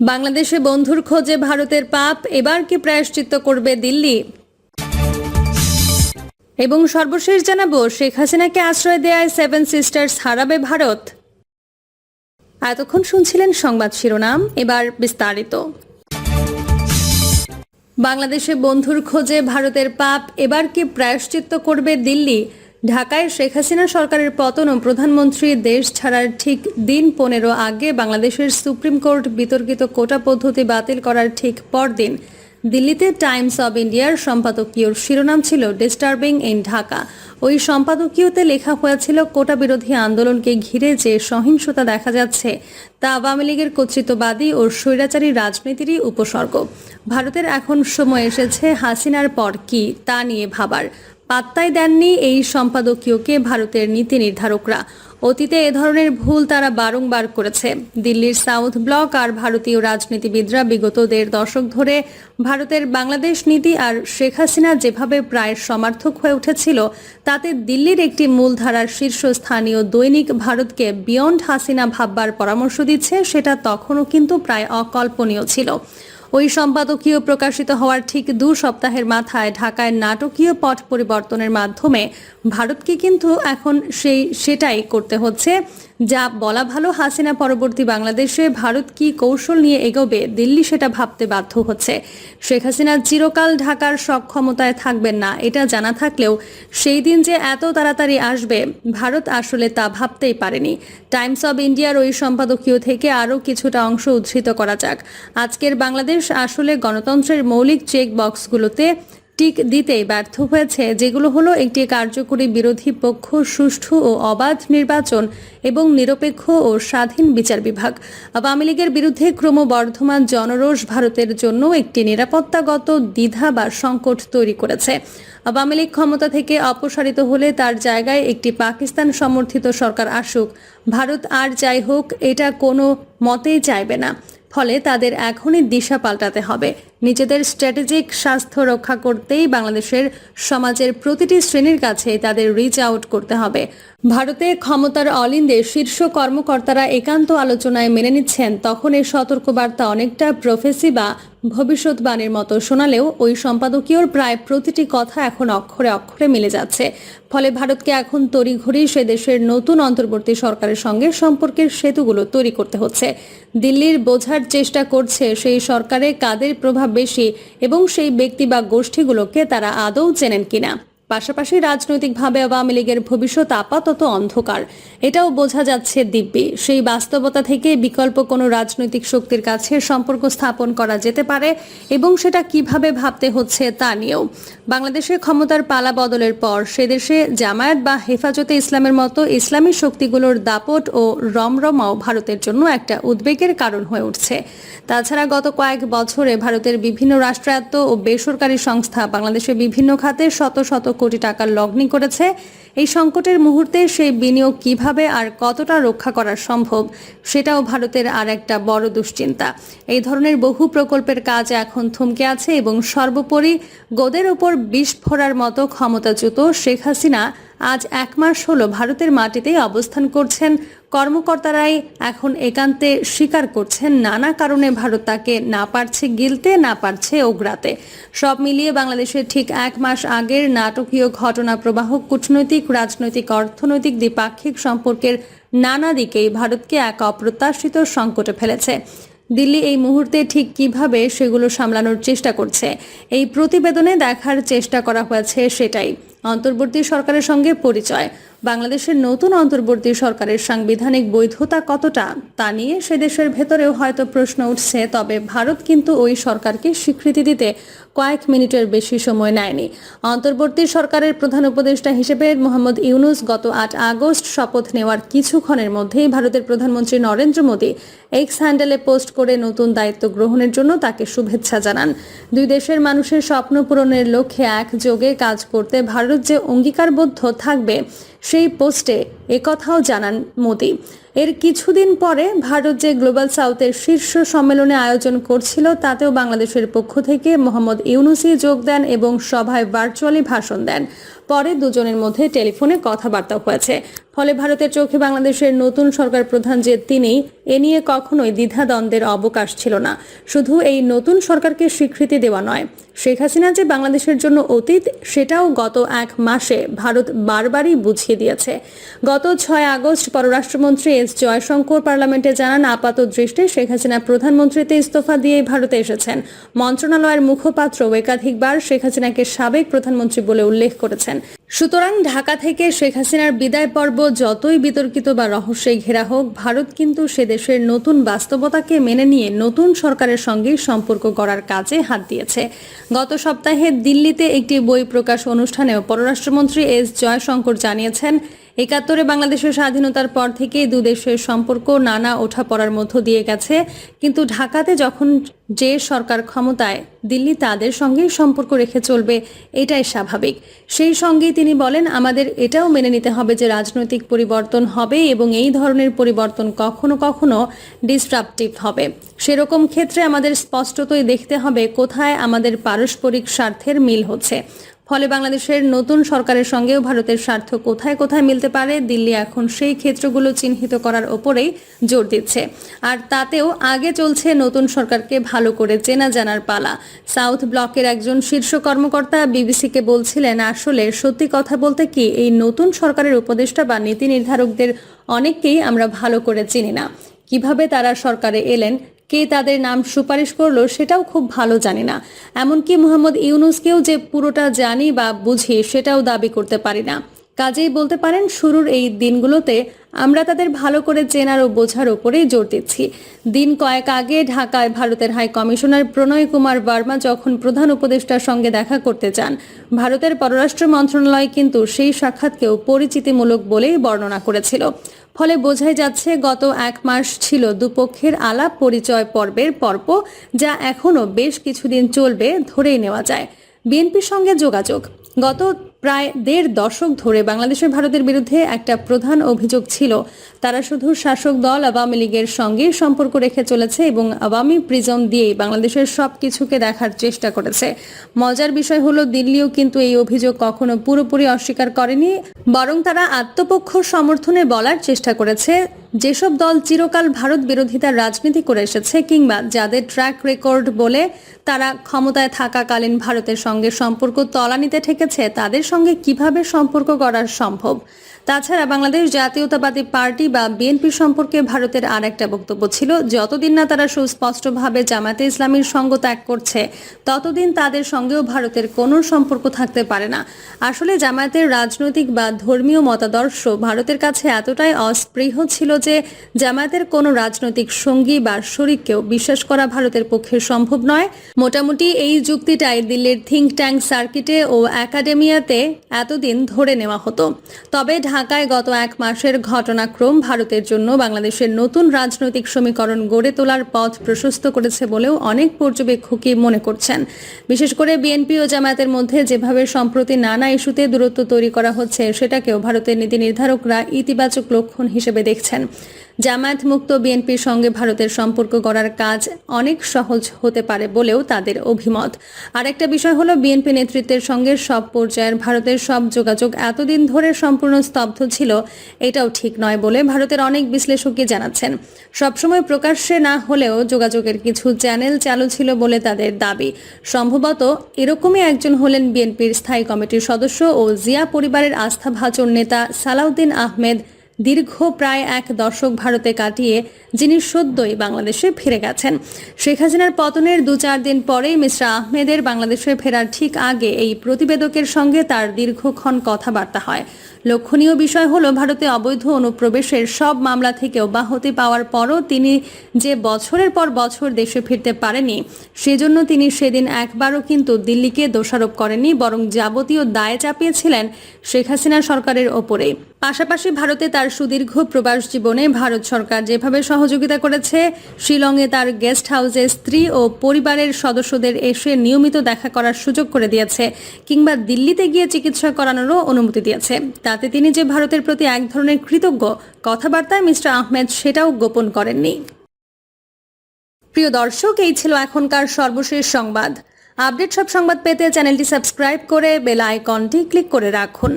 বাংলাদেশে বন্ধুর খোঁজে ভারতের পাপ এবার কি প্রায়শ্চিত্ত করবে দিল্লি? এবং সর্বশেষ জানাব, শেখ হাসিনাকে আশ্রয় দেয়ায় সেভেন সিস্টার্স হারাবে ভারত। এতক্ষণ শুনছিলেন সংবাদ শিরোনাম, এবার বিস্তারিত। বাংলাদেশে বন্ধুর খোঁজে ভারতের পাপ এবার কি প্রায়শ্চিত্ত করবে দিল্লি? ঢাকায় শেখ হাসিনা সরকারের পতন ও প্রধানমন্ত্রী দেশ ছাড়ার ঠিক দিন পনেরো আগে বাংলাদেশের সুপ্রিম কোর্ট বিতর্কিত কোটা পদ্ধতি বাতিল করার ঠিক পরদিন দিল্লিতে টাইমস অব ইন্ডিয়ার সম্পাদকীয়র শিরোনাম ছিল ডিস্টার্বিং ইন ঢাকা। ওই সম্পাদকীয়তে লেখা হয়েছিল, কোটা বিরোধী আন্দোলনকে ঘিরে যে সহিংসতা দেখা যাচ্ছে, তা আওয়ামী লীগের কর্তৃত্ববাদী ও স্বৈরাচারী রাজনীতিরই উপসর্গ। ভারতের এখন সময় এসেছে হাসিনার পর কি, তা নিয়ে ভাবার। পাত্তাই দেননি এই সম্পাদকীয়কে ভারতের নীতি নির্ধারকরা। অতীতে এ ধরনের ভুল তারা বারংবার করেছে। দিল্লির সাউথ ব্লক আর ভারতীয় রাজনীতিবিদরা বিগত দেড় দশক ধরে ভারতের বাংলাদেশ নীতি আর শেখ হাসিনা যেভাবে প্রায় সমর্থক হয়ে উঠেছিল, তাতে দিল্লির একটি মূলধারার শীর্ষস্থানীয় দৈনিক ভারতকে বিয়ন্ড হাসিনা ভাববার পরামর্শ দিচ্ছে, সেটা তখনও কিন্তু প্রায় অকল্পনীয় ছিল। ওই সম্পাদকীয় প্রকাশিত হওয়ার ঠিক দু সপ্তাহের মাথায় ঢাকায় নাটকীয় পট পরিবর্তনের মাধ্যমে ভারতকে কিন্তু এখন সেই, সেটাই করতে হচ্ছে। যা বলা ভালো হাসিনা পরবর্তী বাংলাদেশে ভারত কি কৌশল নিয়ে এগোবে, দিল্লি সেটা ভাবতে বাধ্য হচ্ছে। শেখ হাসিনা চিরকাল ঢাকার সক্ষমতায় থাকবেন না, এটা জানা থাকলেও সেই দিন যে এত তাড়াতাড়ি আসবে, ভারত আসলে তা ভাবতেই পারেনি। টাইমস অব ইন্ডিয়ার ওই সম্পাদকীয় থেকে আরও কিছুটা অংশ উদ্ধৃত করা যাক। আজকের বাংলাদেশ আসলে গণতন্ত্রের মৌলিক চেক বক্সগুলোতে টিক দিতেই ব্যর্থ হয়েছে, যেগুলো হলো একটি কার্যকরী বিরোধী পক্ষ, সুষ্ঠু ও অবাধ নির্বাচন এবং নিরপেক্ষ ও স্বাধীন বিচার বিভাগ। আওয়ামী লীগের বিরুদ্ধে ক্রমবর্ধমান জনরোষ ভারতের জন্য একটি নিরাপত্তাগত দ্বিধা বা সংকট তৈরি করেছে। আওয়ামী লীগ ক্ষমতা থেকে অপসারিত হলে তার জায়গায় একটি পাকিস্তান সমর্থিত সরকার আসুক। ভারত আর যাই হোক, এটা কোনো মতেই চাইবে না। ফলে তাদের এখনই দিশা পাল্টাতে হবে। নিজেদের স্ট্র্যাটেজিক স্বাস্থ্য রক্ষা করতেই বাংলাদেশের সমাজের প্রতিটি শ্রেণির কাছে তাদের রিচ আউট করতে হবে। ভারতে ক্ষমতার অলিন্দে শীর্ষ কর্মকর্তারা একান্ত আলোচনায় মেনে নিচ্ছেন তখন এই সতর্কবার্তা অনেকটা প্রফেসি বা ভবিষ্যৎবাণীর মতো শোনালেও ওই সম্পাদকীয়র প্রায় প্রতিটি কথা এখন অক্ষরে অক্ষরে মিলে যাচ্ছে। ফলে ভারতকে এখন তড়িঘড়ি সে দেশের নতুন অন্তর্বর্তী সরকারের সঙ্গে সম্পর্কের সেতুগুলো তৈরি করতে হচ্ছে। দিল্লির বোঝার চেষ্টা করছে সেই সরকারে কাদের প্রভাব বেশি এবং সেই ব্যক্তি বা গোষ্ঠীগুলোকে তারা আদৌ চেনেন কিনা। পাশাপাশি রাজনৈতিকভাবে আওয়ামী লীগের ভবিষ্যৎ আপাতত অন্ধকার। এটাও বোঝা যাচ্ছে দিব্যি। সেই বাস্তবতা থেকে বিকল্প কোনো রাজনৈতিক শক্তির কাছে সম্পর্ক স্থাপন করা যেতে পারে এবং সেটা কীভাবে ভাবতে হচ্ছে তা নিয়েও। বাংলাদেশে ক্ষমতার পালা বদলের পর সে দেশে জামায়াত বা হেফাজতে ইসলামের মতো ইসলামী শক্তিগুলোর দাপট ও রমরমাও ভারতের জন্য একটা উদ্বেগের কারণ হয়ে উঠছে। তাছাড়া গত কয়েক বছরে ভারতের বিভিন্ন রাষ্ট্রায়ত্ত ও বেসরকারি সংস্থা বাংলাদেশের বিভিন্ন খাতে শত শত কোটি টাকার লগ্নি করেছে। এই সংকটের মুহূর্তে সেই বিনিয়োগ কীভাবে আর কতটা রক্ষা করা সম্ভব, সেটাও ভারতের আর একটা বড় দুশ্চিন্তা। এই ধরনের বহু প্রকল্পের কাজ এখন থমকে আছে এবং সর্বোপরি গোদের উপর বিষ ফোড়ার মতো ক্ষমতাচ্যুত শেখ হাসিনা আজ এক মাস হলো ভারতের মাটিতেই অবস্থান করছেন। কর্মকর্তারাই এখন একান্তে স্বীকার করছেন নানা কারণে ভারত তাকে না পারছে গিলতে, না পারছে ওগ্রাতে সব মিলিয়ে বাংলাদেশের ঠিক এক মাস আগের নাটকীয় ঘটনা প্রবাহ, কূটনৈতিক রাজনৈতিক, অর্থনৈতিক, দ্বিপাক্ষিক সম্পর্কের নানা দিকেই ভারতকে এক অপ্রত্যাশিত সংকটে ফেলেছে। দিল্লি এই মুহূর্তে ঠিক কীভাবে সেগুলো সামলানোর চেষ্টা করছে? এই প্রতিবেদনে দেখার চেষ্টা করা হয়েছে সেটাই। অন্তর্বর্তী সরকারের সঙ্গে পরিচয়। বাংলাদেশের নতুন অন্তর্বর্তী সরকারের সাংবিধানিক বৈধতা কতটা তা নিয়ে সে দেশের ভেতরেও হয়তো প্রশ্ন উঠছে, তবে ভারত কিন্তু ওই সরকারকে স্বীকৃতি দিতে কয়েক মিনিটের বেশি সময় নেয়নি। অন্তর্বর্তী সরকারের প্রধান উপদেষ্টা হিসেবে মোহাম্মদ ইউনুস গত আট আগস্ট শপথ নেওয়ার কিছুক্ষণের মধ্যেই ভারতের প্রধানমন্ত্রী নরেন্দ্র মোদী এক্স হ্যান্ডেলে পোস্ট করে নতুন দায়িত্ব গ্রহণের জন্য তাকে শুভেচ্ছা জানান। দুই দেশের মানুষের স্বপ্ন পূরণের লক্ষ্যে একযোগে কাজ করতে ভারত যে অঙ্গীকারবদ্ধ থাকবে সেই পোস্টে একথাও জানান মোদী। এর কিছুদিন পরে ভারত যে গ্লোবাল সাউথের শীর্ষ সম্মেলনে আয়োজন করছিল, তাতেও বাংলাদেশের পক্ষ থেকে মোহাম্মদ ইউনুসি যোগ দেন এবং সভায় ভার্চুয়ালি ভাষণ দেন। পরে দুজনের মধ্যে টেলিফোনে কথাবার্তা হয়েছে। ফলে ভারতের চোখে বাংলাদেশের নতুন সরকার প্রধান যে তিনি, এ নিয়ে কখনোই দ্বিধাদ্বন্দ্বের অবকাশ ছিল না। শুধু এই নতুন সরকারকে স্বীকৃতি দেওয়া নয়। শেখ হাসিনা যে বাংলাদেশের জন্য অতীত, সেটাও গত এক মাসে ভারত বারবারই বুঝিয়ে দিয়েছে। গত ছয় আগস্ট পররাষ্ট্রমন্ত্রী জয়শঙ্কর পার্লামেন্টে জানান আপাত দৃষ্টে শেখ হাসিনা প্রধানমন্ত্রীতে ইস্তফা দিয়ে ভারতে এসেছেন। মন্ত্রণালয়ের মুখপাত্র একাধিকবার শেখ হাসিনাকে সাবেক প্রধানমন্ত্রী বলে উল্লেখ করেছেন। সুতরাং ঢাকা থেকে শেখ হাসিনার বিদায় পর্ব যতই বিতর্কিত বা রহস্যে ঘেরা হোক, ভারত কিন্তু সে দেশের নতুন বাস্তবতাকে মেনে নিয়ে নতুন সরকারের সঙ্গে সম্পর্ক গড়ার কাজে হাত দিয়েছে। গত সপ্তাহে দিল্লিতে একটি বই প্রকাশ অনুষ্ঠানেও পররাষ্ট্রমন্ত্রী এস জয়শঙ্কর জানিয়েছেন একাত্তরে বাংলাদেশের স্বাধীনতার পর থেকেই দু দেশের সম্পর্ক নানা ওঠাপড়ার মধ্য দিয়ে গেছে। কিন্তু ঢাকাতে যখন যে সরকার ক্ষমতায়, দিল্লি তাদের সঙ্গেই সম্পর্ক রেখে চলবে, এটাই স্বাভাবিক। সেই সঙ্গেই তিনি বলেন, আমাদের এটাও মেনে নিতে হবে যে রাজনৈতিক পরিবর্তন হবে এবং এই ধরনের পরিবর্তন কখনো কখনো ডিসট্রাপটিভ হবে। সেরকম ক্ষেত্রে আমাদের স্পষ্টতই দেখতে হবে কোথায় আমাদের পারস্পরিক স্বার্থের মিল হচ্ছে। ফলে বাংলাদেশের নতুন সরকারের সঙ্গেও ভারতের স্বার্থ কোথায় কোথায় মিলতে পারে, দিল্লি এখন সেই ক্ষেত্রগুলো চিহ্নিত করার ওপরেই জোর দিচ্ছে। আর তাতেও আগে চলছে নতুন সরকারকে ভালো করে চেনা জানার পালা। সাউথ ব্লকের একজন শীর্ষ কর্মকর্তা বিবিসিকে বলছিলেন, আসলে সত্যি কথা বলতে কি, এই নতুন সরকারের উপদেষ্টা বা নীতি নির্ধারকদের অনেককেই আমরা ভালো করে চিনি না। কীভাবে তারা সরকারে এলেন কে তাদের নাম সুপারিশ করল সেটাও খুব ভালো জানি না। এমনকি মোহাম্মদ ইউনুসকেও যে পুরোটা জানি বা বুঝি সেটাও দাবি করতে পারি না। কাজেই বলতে পারেন, শুরুর এই দিনগুলোতে আমরা তাদের ভালো করে চেনার ও বোঝার ওপরেই জোর দিচ্ছি। দিন কয়েক আগে ঢাকায় ভারতের হাই কমিশনার প্রণয় কুমার বার্মা যখন প্রধান উপদেষ্টার সঙ্গে দেখা করতে চান ভারতের পররাষ্ট্র মন্ত্রণালয় কিন্তু সেই সাক্ষাৎকেও পরিচিতিমূলক বলেই বর্ণনা করেছিল। ফলে বোঝাই যাচ্ছে গত এক মাস ছিল দুপক্ষের আলাপ পরিচয় পর্বের পর্ব, যা এখনও বেশ কিছুদিন চলবে ধরেই নেওয়া যায়। বিএনপির সঙ্গে যোগাযোগ। গত প্রায় দেড় দশক ধরে বাংলাদেশের ভারতের বিরুদ্ধে একটা প্রধান অভিযোগ ছিল। তারা শুধু শাসক দল আওয়ামী লীগের সঙ্গে সম্পর্ক রেখে চলেছে এবং আওয়ামী প্রিজম দিয়েই বাংলাদেশের সব কিছুকে দেখার চেষ্টা করেছে। মজার বিষয় হলো, দিল্লিও কিন্তু এই অভিযোগ কখনো পুরোপুরি অস্বীকার করেনি। বরং তারা আত্মপক্ষ সমর্থনে বলার চেষ্টা করেছে। যেসব দল চিরকাল ভারত বিরোধিতার রাজনীতি করে এসেছে কিংবা যাদের ট্র্যাক রেকর্ড বলে তারা ক্ষমতায় থাকাকালীন ভারতের সঙ্গে সম্পর্ক তলানিতে ঠেকেছে, তাদের সঙ্গে কীভাবে সম্পর্ক করা সম্ভব? তাছাড়া বাংলাদেশ জাতীয়তাবাদী পার্টি বা বিএনপি সম্পর্কে ভারতের আর একটা বক্তব্য ছিল, যতদিন না তারা সুস্পষ্টভাবে জামাতে ইসলামীর সঙ্গ ত্যাগ করছে, ততদিন তাদের সঙ্গেও ভারতের কোনো সম্পর্ক থাকতে পারে না। আসলে জামায়াতের রাজনৈতিক বা ধর্মীয় মতাদর্শ ভারতের কাছে এতটাই অস্পৃহ ছিল যে জামায়াতের কোনো রাজনৈতিক সঙ্গী বা শরিককেও বিশ্বাস করা ভারতের পক্ষে সম্ভব নয়। মোটামুটি এই যুক্তিটাই দিল্লির থিঙ্ক ট্যাঙ্ক সার্কিটে ও একাডেমিয়াতে এতদিন ধরে নেওয়া হতো। তবে ঢাকায় গত এক মাসের ঘটনাক্রম ভারতের জন্য বাংলাদেশের নতুন রাজনৈতিক সমীকরণ গড়ে তোলার পথ প্রশস্ত করেছে বলেও অনেক পর্যবেক্ষকই মনে করছেন। বিশেষ করে বিএনপি ও জামায়াতের মধ্যে যেভাবে সম্প্রতি নানা ইস্যুতে দূরত্ব তৈরি করা হচ্ছে, সেটাকেও ভারতের নীতি নির্ধারকরা ইতিবাচক লক্ষণ হিসেবে দেখছেন। জামায়াত মুক্ত বিএনপির সঙ্গে ভারতের সম্পর্ক গড়ার কাজ অনেক সহজ হতে পারে বলেও তাদের অভিমত। আরেকটা বিষয় হলো, বিএনপি নেতৃত্বের সঙ্গে সব পর্যায়ের ভারতের সব যোগাযোগ এতদিন ধরে সম্পূর্ণ স্তব্ধ ছিল, এটাও ঠিক নয় বলে ভারতের অনেক বিশ্লেষকই জানাচ্ছেন। সবসময় প্রকাশ্যে না হলেও যোগাযোগের কিছু চ্যানেল চালু ছিল বলে তাদের দাবি। সম্ভবত এরকমই একজন হলেন বিএনপির স্থায়ী কমিটির সদস্য ও জিয়া পরিবারের আস্থাভাজন নেতা সালাউদ্দিন আহমেদ দীর্ঘ প্রায় এক দশক ভারতে কাটিয়ে যিনি সদ্যই বাংলাদেশে ফিরে গেছেন। শেখ হাসিনার পতনের দু চার দিন পরেই মিশ্রা আহমেদের বাংলাদেশে ফেরার ঠিক আগে এই প্রতিবেদকের সঙ্গে তার দীর্ঘক্ষণ কথাবার্তা হয়। লক্ষণীয় বিষয় হলো ভারতে অবৈধ অনুপ্রবেশের সব মামলা থেকে অব্যাহতি পাওয়ার পরও তিনি যে বছরের পর বছর দেশে ফিরতে পারেনি, সেজন্য তিনি সেদিন একবারও কিন্তু দিল্লিকে দোষারোপ করেননি, বরং যাবতীয় দায় চাপিয়েছিলেন শেখ হাসিনা সরকারের ওপরে। পাশাপাশি ভারতে তার সুদীর্ঘ প্রবাস জীবনে ভারত সরকার যেভাবে সহযোগিতা করেছে, শিলংয়ে তার গেস্ট হাউসে স্ত্রী ও পরিবারের সদস্যদের এসে নিয়মিত দেখা করার সুযোগ করে দিয়েছে, কিংবা দিল্লিতে গিয়ে চিকিৎসা করানোরও অনুমতি দিয়েছে। তাতে তিনি যে ভারতের প্রতি এক ধরনের কৃতজ্ঞ কথাবার্তায় মিস্টার আহমেদ সেটাও গোপন করেননি। প্রিয় দর্শক, এই ছিল এখনকার সর্বশেষ সংবাদ। আপডেট সব সংবাদ পেতে চ্যানেলটি সাবস্ক্রাইব করে বেল আইকনটি ক্লিক করে রাখুন।